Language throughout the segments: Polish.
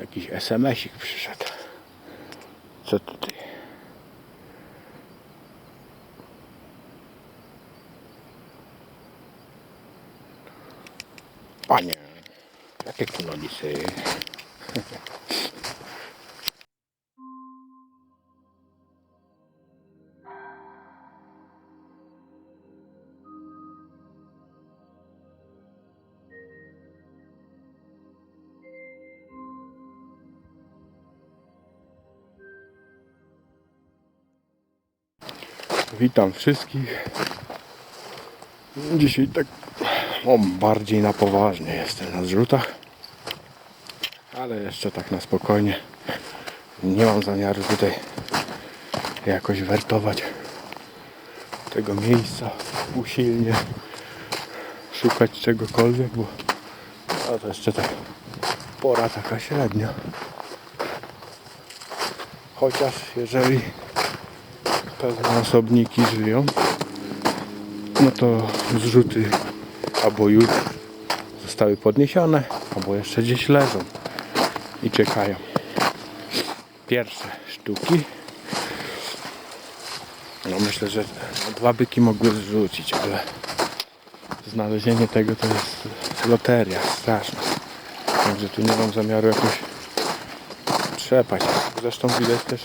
Jakiś SMS-ik przyszedł. Co tutaj? Panie, jakie kulonisy? Witam wszystkich. Dzisiaj tak o, bardziej na poważnie jestem na zrzutach. Ale jeszcze tak na spokojnie. Nie mam zamiaru tutaj jakoś wertować tego miejsca usilnie. Szukać czegokolwiek, bo to jeszcze tak pora taka średnia. Chociaż jeżeli pewne osobniki żyją, no to zrzuty albo już zostały podniesione, albo jeszcze gdzieś leżą i czekają. Pierwsze sztuki. No myślę, że dwa byki mogły zrzucić, ale znalezienie tego to jest loteria straszna. Także tu nie mam zamiaru jakoś trzepać. Zresztą widać też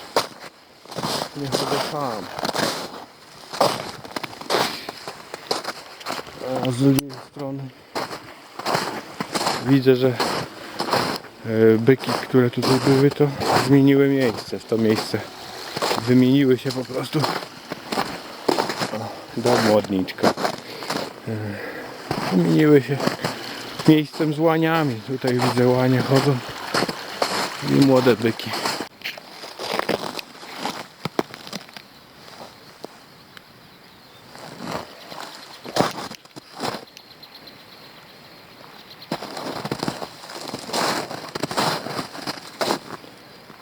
nie chodzę. A z drugiej strony widzę, że e, byki, które tutaj były, to zmieniły miejsce. W to miejsce wymieniły się po prostu do młodniczka. E, Wymieniły się miejscem z łaniami. Tutaj widzę łanie chodzą i młode byki.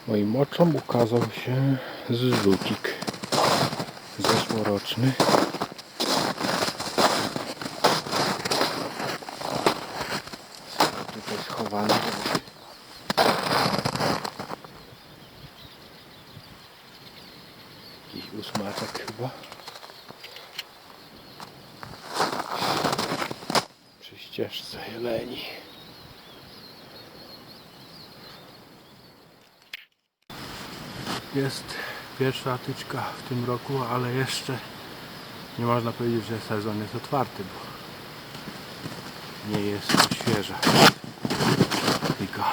Moim oczom ukazał się zrzucik zeszłoroczny. Tutaj schowany. Jakiś ósmaczek chyba. Przy ścieżce jeleni. Jest pierwsza tyczka w tym roku, ale jeszcze nie można powiedzieć, że sezon jest otwarty, bo nie jest świeża tyka.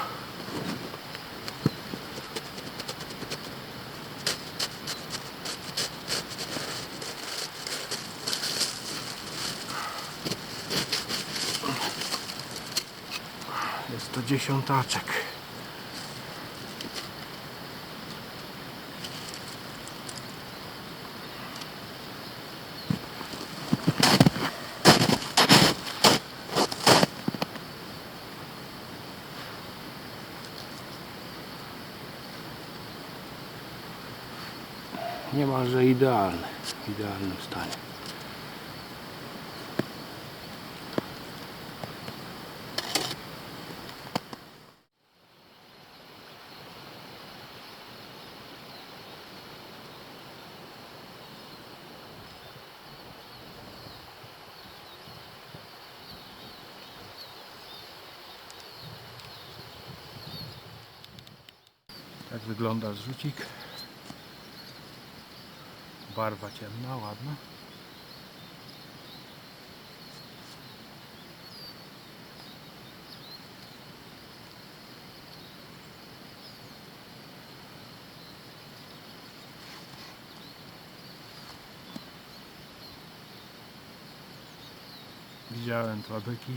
Jest to dziesiątaczek. Niemalże idealny, w idealnym stanie. Tak wygląda zrzucik. Barwa ciemna, ładna. Widziałem dwa byki.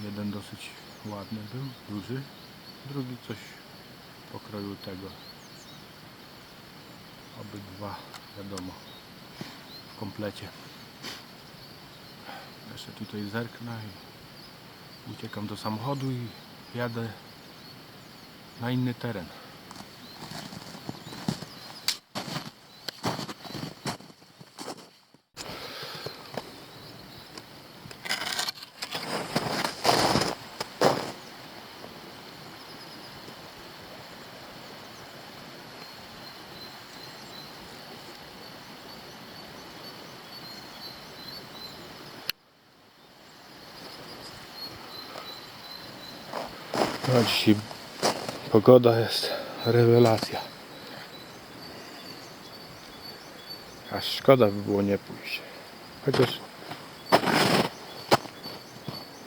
Jeden dosyć ładny był, duży. Drugi coś pokroju tego obydwa wiadomo w komplecie. Jeszcze tutaj zerknę i uciekam do samochodu i jadę na inny teren No dzisiaj pogoda jest rewelacja. Aż szkoda by było nie pójść. Chociaż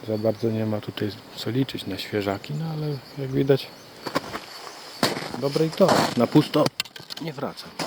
za bardzo nie ma tutaj co liczyć na świeżaki, no ale jak widać dobre i to. Na pusto nie wracam.